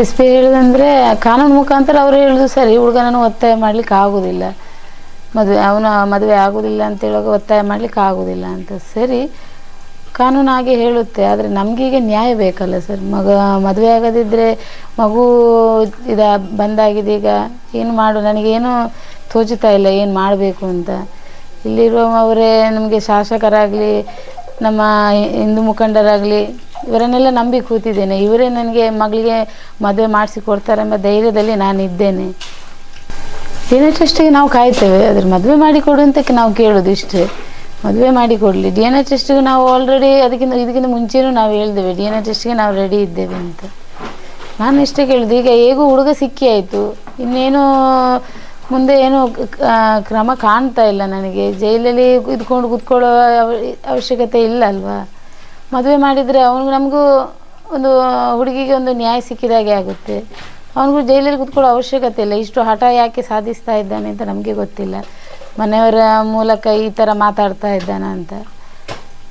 S P ಹೇಳಿದಂದರೆ ಕಾನೂನು ಮುಖಾಂತರ ಅವರು ಹೇಳೋದು ಸರಿ ಹುಡುಗನನ್ನು ಒತ್ತಾಯ ಮಾಡ್ಲಿಕ್ಕೆ ಆಗೋದಿಲ್ಲ. ಮದುವೆ, ಅವನ ಮದುವೆ ಆಗೋದಿಲ್ಲ ಅಂತ ಹೇಳುವಾಗ ಒತ್ತಾಯ ಮಾಡ್ಲಿಕ್ಕೆ ಆಗೋದಿಲ್ಲ ಅಂತ. ಸರಿ, ಕಾನೂನು ಹಾಗೆ ಹೇಳುತ್ತೆ, ಆದರೆ ನಮಗೀಗ ನ್ಯಾಯ ಬೇಕಲ್ಲ ಸರ್. ಮಗ ಮದುವೆ ಆಗದಿದ್ದರೆ ಮಗು ಇದ ಬಂದಾಗಿದೆ ಈಗ, ಏನು ಮಾಡು ನನಗೇನು ತೋಚುತ್ತಾ ಇಲ್ಲ, ಏನು ಮಾಡಬೇಕು ಅಂತ. ಇಲ್ಲಿರುವವರೇ ನಮಗೆ ಶಾಸಕರಾಗಲಿ, ನಮ್ಮ ಹಿಂದೂ ಮುಖಂಡರಾಗಲಿ ಇವರನ್ನೆಲ್ಲ ನಂಬಿ ಕೂತಿದ್ದೇನೆ. ಇವರೇ ನನಗೆ ಮಗಳಿಗೆ ಮದುವೆ ಮಾಡಿಸಿ ಕೊಡ್ತಾರೆ ಎಂಬ ಧೈರ್ಯದಲ್ಲಿ ನಾನು ಇದ್ದೇನೆ ಡಿ ಎನ್ ಟೆಸ್ಟಿಗೆ ನಾವು ಕಾಯ್ತೇವೆ ಅದ್ರ ಮದುವೆ ಮಾಡಿ ಕೊಡು ಅಂತ ನಾವು ಕೇಳೋದು ಇಷ್ಟೇ. ಮದುವೆ ಮಾಡಿ ಕೊಡಲಿ. ಡಿ ಎನ್ ಎಚ್ ಟೆಸ್ಟಿಗೆ ನಾವು ಆಲ್ರೆಡಿ ಅದಕ್ಕಿಂತ ಇದಕ್ಕಿಂತ ಮುಂಚೆನೂ ನಾವು ಹೇಳಿದ್ದೇವೆ ಡಿ ಎನ್ ಎಚ್ ಟೆಸ್ಟಿಗೆ ನಾವು ರೆಡಿ ಇದ್ದೇವೆ ಅಂತ. ನಾನು ಇಷ್ಟೇ ಕೇಳಿದ್ದು ಈಗ ಹೇಗೂ ಹುಡುಗ ಸಿಕ್ಕಿ ಆಯಿತು ಇನ್ನೇನು ಮುಂದೆ ಏನು ಕ್ರಮ ಕಾಣ್ತಾ ಇಲ್ಲ ನನಗೆ. ಜೈಲಲ್ಲಿ ಇದ್ಕೊಂಡು ಕೂತ್ಕೊಳ್ಳೋ ಅವ- ಅವಶ್ಯಕತೆ ಇಲ್ಲ ಅಲ್ವಾ? ಮದುವೆ ಮಾಡಿದರೆ ಅವನಿಗೂ ನಮಗೂ ಒಂದು ಹುಡುಗಿಗೆ ಒಂದು ನ್ಯಾಯ ಸಿಕ್ಕಿದಾಗೆ ಆಗುತ್ತೆ. ಅವನಿಗೂ ಜೈಲಲ್ಲಿ ಕೂತ್ಕೊಳ್ಳೋ ಅವಶ್ಯಕತೆ ಇಲ್ಲ. ಇಷ್ಟು ಹಠ ಯಾಕೆ ಸಾಧಿಸ್ತಾ ಇದ್ದಾನೆ ಅಂತ ನಮಗೆ ಗೊತ್ತಿಲ್ಲ. ಮನೆಯವರ ಮೂಲಕ ಈ ಥರ ಮಾತಾಡ್ತಾ ಇದ್ದಾನ ಅಂತ.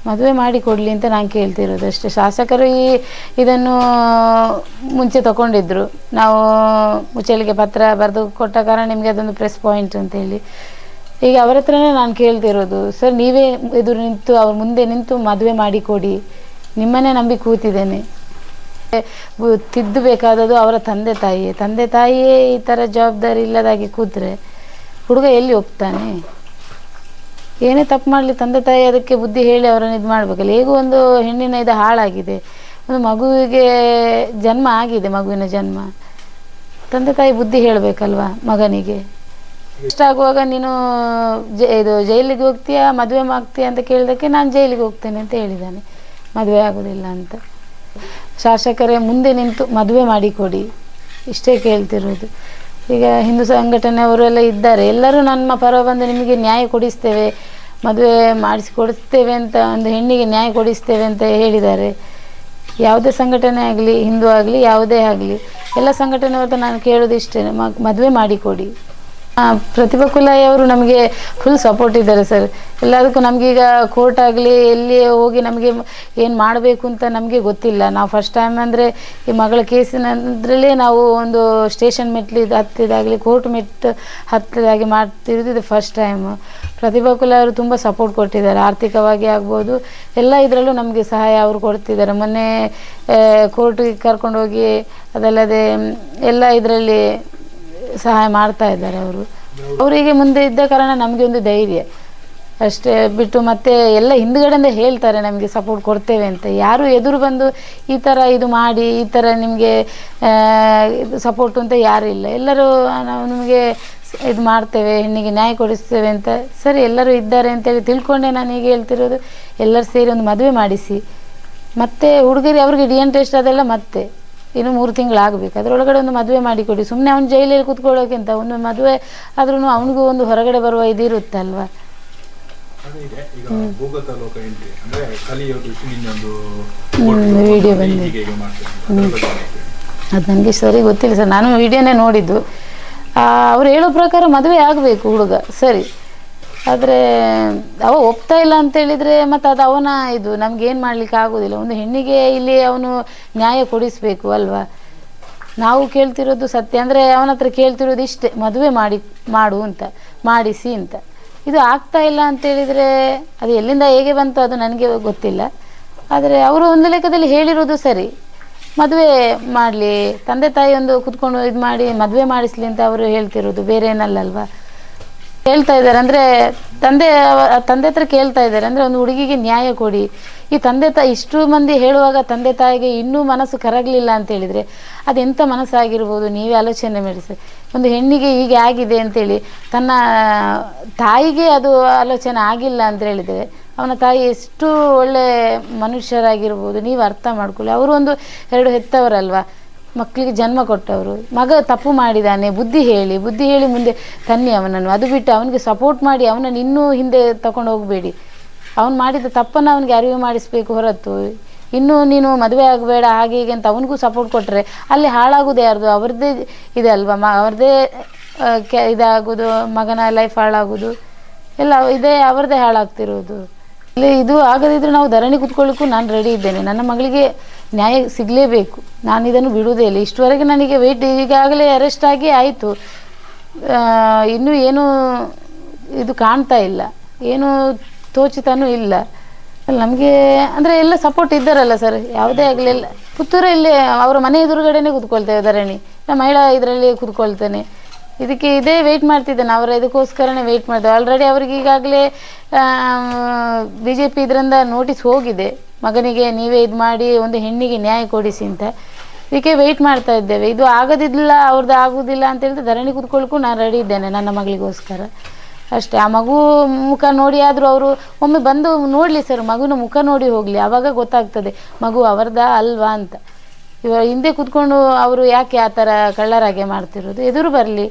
ಮದುವೆ ಮಾಡಿ ಕೊಡಲಿ ಅಂತ ನಾನು ಕೇಳ್ತಿರೋದು ಅಷ್ಟೇ. ಶಾಸಕರು ಈ ಇದನ್ನು ಮುಂಚೆ ತಗೊಂಡಿದ್ರು. ನಾವು ಮುಚ್ಚಳಿಗೆ ಪತ್ರ ಬರೆದು ಕೊಟ್ಟ ಕಾರಣ ನಿಮಗೆ ಅದೊಂದು ಪ್ರೆಸ್ ಪಾಯಿಂಟ್ ಅಂತೇಳಿ. ಈಗ ಅವರ ಹತ್ರನೇ ನಾನು ಕೇಳ್ತಿರೋದು, ಸರ್, ನೀವೇ ಎದುರು ನಿಂತು, ಅವ್ರ ಮುಂದೆ ನಿಂತು ಮದುವೆ ಮಾಡಿ ಕೊಡಿ. ನಿಮ್ಮನ್ನೇ ನಂಬಿ ಕೂತಿದ್ದೇನೆ. ತಿದ್ದು ತಿದ್ದಬೇಕಾದದ್ದು ಅವರ ತಂದೆ ತಾಯಿಯೇ. ತಂದೆ ತಾಯಿಯೇ ಈ ಥರ ಜವಾಬ್ದಾರಿ ಇಲ್ಲದಾಗಿ ಕೂತ್ರೆ ಹುಡುಗ ಎಲ್ಲಿ ಒಪ್ತಾನೆ ಏನೇ ತಪ್ಪು ಮಾಡಲಿ, ತಂದೆ ತಾಯಿ ಅದಕ್ಕೆ ಬುದ್ಧಿ ಹೇಳಿ ಅವರನ್ನು ಇದು ಮಾಡಬೇಕಲ್ಲ. ಹೇಗೂ ಒಂದು ಹೆಣ್ಣಿನ ಇದು ಹಾಳಾಗಿದೆ. ಒಂದು ಮಗುವಿಗೆ ಜನ್ಮ ಆಗಿದೆ, ಮಗುವಿನ ಜನ್ಮ. ತಂದೆ ತಾಯಿ ಬುದ್ಧಿ ಹೇಳಬೇಕಲ್ವಾ ಮಗನಿಗೆ? ಇಷ್ಟ ಆಗುವಾಗ ನೀನು ಇದು ಜೈಲಿಗೆ ಹೋಗ್ತೀಯಾ, ಮದುವೆ ಆಗ್ತೀಯಾ ಅಂತ ಕೇಳಿದಕ್ಕೆ ನಾನು ಜೈಲಿಗೆ ಹೋಗ್ತೇನೆ ಅಂತ ಹೇಳಿದ್ದಾನೆ ಮದುವೆ ಆಗೋದಿಲ್ಲ ಅಂತ. ಶಾಸಕರೇ, ಮುಂದೆ ನಿಂತು ಮದುವೆ ಮಾಡಿಕೊಡಿ. ಇಷ್ಟೇ ಕೇಳ್ತಿರೋದು. ಈಗ ಹಿಂದೂ ಸಂಘಟನೆಯವರೆಲ್ಲ ಇದ್ದಾರೆ. ಎಲ್ಲರೂ ನಮ್ಮ ಪರ ಬಂದು ನಿಮಗೆ ನ್ಯಾಯ ಕೊಡಿಸ್ತೇವೆ, ಮದುವೆ ಮಾಡಿಸಿಕೊಡಿಸ್ತೇವೆ ಅಂತ, ಒಂದು ಹೆಣ್ಣಿಗೆ ನ್ಯಾಯ ಕೊಡಿಸ್ತೇವೆ ಅಂತ ಹೇಳಿದ್ದಾರೆ. ಯಾವುದೇ ಸಂಘಟನೆ ಆಗಲಿ, ಹಿಂದೂ ಆಗಲಿ, ಯಾವುದೇ ಆಗಲಿ, ಎಲ್ಲ ಸಂಘಟನೆಯವ್ರದ್ದು ನಾನು ಕೇಳೋದು ಇಷ್ಟೇ ಮದುವೆ ಮಾಡಿಕೊಡಿ. ಪ್ರತಿಭಾ ಕುಲಾಯಿ ಅವರು ನಮಗೆ ಫುಲ್ ಸಪೋರ್ಟ್ ಇದ್ದಾರೆ ಸರ್ ಎಲ್ಲದಕ್ಕೂ ನಮಗೀಗ ಕೋರ್ಟ್ ಆಗಲಿ, ಎಲ್ಲಿ ಹೋಗಿ ನಮಗೆ ಏನು ಮಾಡಬೇಕು ಅಂತ ನಮಗೆ ಗೊತ್ತಿಲ್ಲ. ನಾವು ಫಸ್ಟ್ ಟೈಮ್ ಅಂದರೆ ಈ ಮಗಳ ಕೇಸಿನದ್ರಲ್ಲೇ ನಾವು ಒಂದು ಸ್ಟೇಷನ್ ಮೆಟ್ಲಿದ್ದು ಹತ್ತಿದಾಗಲಿ ಕೋರ್ಟ್ ಮೆಟ್ ಹತ್ತಿದಾಗಿ ಮಾಡ್ತಿರೋದು ಇದು ಫಸ್ಟ್ ಟೈಮ್ ಪ್ರತಿಭಾ ಕುಲಾಯಿ ಅವರು ತುಂಬ ಸಪೋರ್ಟ್ ಕೊಟ್ಟಿದ್ದಾರೆ. ಆರ್ಥಿಕವಾಗಿ ಆಗ್ಬೋದು, ಎಲ್ಲ ಇದರಲ್ಲೂ ನಮಗೆ ಸಹಾಯ ಅವರು ಕೊಡ್ತಿದ್ದಾರೆ. ಮೊನ್ನೆ ಕೋರ್ಟಿಗೆ ಕರ್ಕೊಂಡೋಗಿ ಅದಲ್ಲದೆ, ಎಲ್ಲ ಇದರಲ್ಲಿ ಸಹಾಯ ಮಾಡ್ತಾ ಇದ್ದಾರೆ ಅವರು. ಅವರಿಗೆ ಮುಂದೆ ಇದ್ದ ಕಾರಣ ನಮಗೆ ಒಂದು ಧೈರ್ಯ. ಅಷ್ಟೇ ಬಿಟ್ಟು ಮತ್ತೆ ಎಲ್ಲ ಹಿಂದ್ಗಡೆಯಿಂದ ಹೇಳ್ತಾರೆ ನಮಗೆ ಸಪೋರ್ಟ್ ಕೊಡ್ತೇವೆ ಅಂತ. ಯಾರು ಎದುರು ಬಂದು ಈ ಥರ ಇದು ಮಾಡಿ, ಈ ಥರ ನಿಮಗೆ ಇದು ಸಪೋರ್ಟ್ ಅಂತ ಯಾರು ಇಲ್ಲ. ಎಲ್ಲರೂ ನಾವು ನಿಮಗೆ ಇದು ಮಾಡ್ತೇವೆ, ಹೆಣ್ಣಿಗೆ ನ್ಯಾಯ ಕೊಡಿಸ್ತೇವೆ ಅಂತ. ಸರಿ, ಎಲ್ಲರೂ ಇದ್ದಾರೆ ಅಂತೇಳಿ ತಿಳ್ಕೊಂಡೆ ನಾನು ಈಗ ಹೇಳ್ತಿರೋದು. ಎಲ್ಲರೂ ಸೇರಿ ಒಂದು ಮದುವೆ ಮಾಡಿಸಿ. ಮತ್ತೆ ಹುಡುಗರಿ ಅವ್ರಿಗೆ ಡಿ ಎನ್ ಟೆಸ್ಟ್ ಅದೆಲ್ಲ ಮತ್ತೆ. ಇನ್ನು ಮೂರು ತಿಂಗಳಾಗಬೇಕು ಅದರೊಳಗಡೆ ಒಂದು ಮದುವೆ ಮಾಡಿಕೊಡಿ. ಸುಮ್ಮನೆ ಅವ್ನು ಜೈಲಲ್ಲಿ ಕೂತ್ಕೊಳ್ಳೋಕ್ಕಿಂತ ಒಂದು ಮದುವೆ ಆದ್ರೂ ಅವನಿಗೂ ಒಂದು ಹೊರಗಡೆ ಬರುವ ಇದಿರುತ್ತಲ್ವಾ? video ಬಂದಿದೆ. ಅದು ನನಗೆ ಸರಿ ಗೊತ್ತಿಲ್ಲ ಸರ್. ನಾನು ವಿಡಿಯೋನೇ ನೋಡಿದ್ದು. ಅವ್ರು ಹೇಳೋ ಪ್ರಕಾರ ಮದುವೆ ಆಗಬೇಕು ಹುಡುಗ. ಸರಿ. ಆದರೆ, ಅವ ಒಪ್ತಾ ಇಲ್ಲ ಅಂತ ಹೇಳಿದರೆ ಮತ್ತು ಅದು ಅವನ ಇದು ನಮಗೇನು ಮಾಡಲಿಕ್ಕೆ ಆಗೋದಿಲ್ಲ. ಒಂದು ಹೆಣ್ಣಿಗೆ ಇಲ್ಲಿ ಅವನು ನ್ಯಾಯ ಕೊಡಿಸಬೇಕು ಅಲ್ವಾ? ನಾವು ಕೇಳ್ತಿರೋದು ಸತ್ಯ. ಅಂದರೆ ಅವನ ಹತ್ರ ಕೇಳ್ತಿರೋದು ಇಷ್ಟೇ, ಮದುವೆ ಮಾಡಿ, ಮಾಡು ಅಂತ, ಮಾಡಿಸಿ ಅಂತ. ಇದು ಆಗ್ತಾ ಇಲ್ಲ ಅಂತ ಹೇಳಿದರೆ ಅದು ಎಲ್ಲಿಂದ ಹೇಗೆ ಬಂತು ಅದು ನನಗೆ ಗೊತ್ತಿಲ್ಲ. ಆದರೆ ಅವರು ಒಂದು ಲೆಕ್ಕದಲ್ಲಿ ಹೇಳಿರೋದು ಸರಿ. ಮದುವೆ ಮಾಡಲಿ, ತಂದೆ ತಾಯಿ ಒಂದು ಕುತ್ಕೊಂಡು ಇದು ಮಾಡಿ, ಮದುವೆ ಮಾಡಿಸ್ಲಿ ಅಂತ ಅವರು ಹೇಳ್ತಿರೋದು, ಬೇರೆ ಏನಲ್ಲಲ್ವಾ ಹೇಳ್ತಾ ಇದ್ದಾರೆ ಅಂದ್ರೆ ತಂದೆ ತಂದೆ ಹತ್ರ ಕೇಳ್ತಾ ಇದ್ದಾರೆ ಅಂದ್ರೆ ಒಂದು ಹುಡುಗಿಗೆ ನ್ಯಾಯ ಕೊಡಿ. ಈ ತಂದೆ ತಾಯಿ ಇಷ್ಟು ಮಂದಿ ಹೇಳುವಾಗ ತಂದೆ ತಾಯಿಗೆ ಇನ್ನೂ ಮನಸ್ಸು ಕರಗಲಿಲ್ಲ ಅಂತ ಹೇಳಿದರೆ ಅದೆಂಥ ಮನಸ್ಸಾಗಿರ್ಬೋದು? ನೀವೇ ಆಲೋಚನೆ ಮಾಡಿಸಿ. ಒಂದು ಹೆಣ್ಣಿಗೆ ಹೀಗೆ ಆಗಿದೆ ಅಂತೇಳಿ ತನ್ನ ತಾಯಿಗೆ ಅದು ಆಲೋಚನೆ ಆಗಿಲ್ಲ ಅಂತ ಹೇಳಿದರೆ ಅವನ ತಾಯಿ ಎಷ್ಟು ಒಳ್ಳೆ ಮನುಷ್ಯರಾಗಿರ್ಬೋದು? ನೀವು ಅರ್ಥ ಮಾಡ್ಕೊಳ್ಳಿ. ಅವರು ಒಂದು ಎರಡು ಹೆತ್ತವರಲ್ವಾ? ಮಕ್ಕಳಿಗೆ ಜನ್ಮ ಕೊಟ್ಟವರು. ಮಗ ತಪ್ಪು ಮಾಡಿದ್ದಾನೆ ಬುದ್ಧಿ ಹೇಳಿ ಬುದ್ಧಿ ಹೇಳಿ ಮುಂದೆ ತನ್ನಿ ಅವನನ್ನು. ಅದು ಬಿಟ್ಟು ಅವನಿಗೆ ಸಪೋರ್ಟ್ ಮಾಡಿ ಅವನನ್ನು ಇನ್ನೂ ಹಿಂದೆ ತಗೊಂಡು ಹೋಗಬೇಡಿ. ಅವನು ಮಾಡಿದ ತಪ್ಪನ್ನು ಅವನಿಗೆ ಅರಿವು ಮಾಡಿಸ್ಬೇಕು ಹೊರತು. ಇನ್ನೂ ನೀನು ಮದುವೆ ಆಗಬೇಡ, ಹಾಗೆ ಹೀಗೆ ಅಂತ ಅವನಿಗೂ ಸಪೋರ್ಟ್ ಕೊಟ್ಟರೆ ಅಲ್ಲಿ ಹಾಳಾಗೋದು ಯಾರ್ದು? ಅವ್ರದ್ದೇ ಇದೆ ಅಲ್ವಾ? ಮ, ಅವ್ರದ್ದೇ ಕೆ, ಇದಾಗೋದು, ಮಗನ ಲೈಫ್ ಹಾಳಾಗೋದು. ಎಲ್ಲ ಇದೇ ಅವ್ರದ್ದೇ ಹಾಳಾಗ್ತಿರೋದು. ಇಲ್ಲಿ ಇದು ಆಗದಿದ್ದರೆ ನಾವು ಧರಣಿ ಕೂತ್ಕೊಳ್ಳೋಕ್ಕೂ ನಾನು ರೆಡಿ ಇದ್ದೇನೆ. ನನ್ನ ಮಗಳಿಗೆ ನ್ಯಾಯ ಸಿಗಲೇಬೇಕು. ನಾನು ಇದನ್ನು ಬಿಡುವುದೇ ಇಲ್ಲ. ಇಷ್ಟವರೆಗೆ ನನಗೆ ವೆಯ್ಟ್ ಈಗಾಗಲೇ ಅರೆಸ್ಟ್ ಆಗಿ ಆಯಿತು. ಇನ್ನೂ ಏನು ಇದು ಕಾಣ್ತಾ ಇಲ್ಲ. ಏನು ತೋಚಿತನೂ ಇಲ್ಲ. ನಮಗೆ ಅಂದರೆ ಎಲ್ಲ ಸಪೋರ್ಟ್ ಇದ್ದಾರಲ್ಲ ಸರ್ ಯಾವುದೇ ಆಗಲಿಲ್ಲ ಪುತ್ತೂರಲ್ಲಿ ಅವರ ಮನೆ ಎದುರುಗಡೆನೇ ಕೂತ್ಕೊಳ್ತೇವೆ ಧರಣಿ ನಮ್ಮ ಮಹಿಳಾ ಇದರಲ್ಲಿ ಕೂತ್ಕೊಳ್ತೇನೆ. ಇದಕ್ಕೆ ಇದೇ ವೆಯ್ಟ್ ಮಾಡ್ತಿದ್ದೇನೆ. ಅವರ ಇದಕ್ಕೋಸ್ಕರನೇ ವೆಯ್ಟ್ ಮಾಡಿದೆ ಆಲ್ರೆಡಿ ಅವ್ರಿಗೆ ಈಗಾಗಲೇ ಬಿ ಜೆ ಪಿ ಇದರಿಂದ ನೋಟಿಸ್ ಹೋಗಿದೆ. ಮಗನಿಗೆ ನೀವೇ ಇದು ಮಾಡಿ ಒಂದು ಹೆಣ್ಣಿಗೆ ನ್ಯಾಯ ಕೊಡಿಸಿ ಅಂತ. ಇದಕ್ಕೆ ವೆಯ್ಟ್ ಮಾಡ್ತಾ ಇದ್ದೇವೆ. ಇದು ಆಗೋದಿಲ್ಲ ಅವ್ರದ್ದು ಆಗೋದಿಲ್ಲ ಅಂತ ಹೇಳಿದ್ರೆ ಧರಣಿ ಕೂತ್ಕೊಳ್ಳಿಕ್ಕೂ ನಾನು ರೆಡಿ ಇದ್ದೇನೆ ನನ್ನ ಮಗಳಿಗೋಸ್ಕರ. ಅಷ್ಟೇ, ಆ ಮಗು ಮುಖ ನೋಡಿ ಆದರೂ ಅವರು ಒಮ್ಮೆ ಬಂದು ನೋಡಲಿ ಸರ್ ಮಗುನ ಮುಖ ನೋಡಿ ಹೋಗಲಿ ಆವಾಗ ಗೊತ್ತಾಗ್ತದೆ, ಮಗು ಅವ್ರದ ಅಲ್ವಾ ಅಂತ. ಇವಾಗ ಹಿಂದೆ ಕೂತ್ಕೊಂಡು ಅವರು ಯಾಕೆ ಆ ಥರ ಕಳ್ಳರಾಗೆ ಮಾಡ್ತಿರೋದು? ಎದುರು ಬರಲಿ.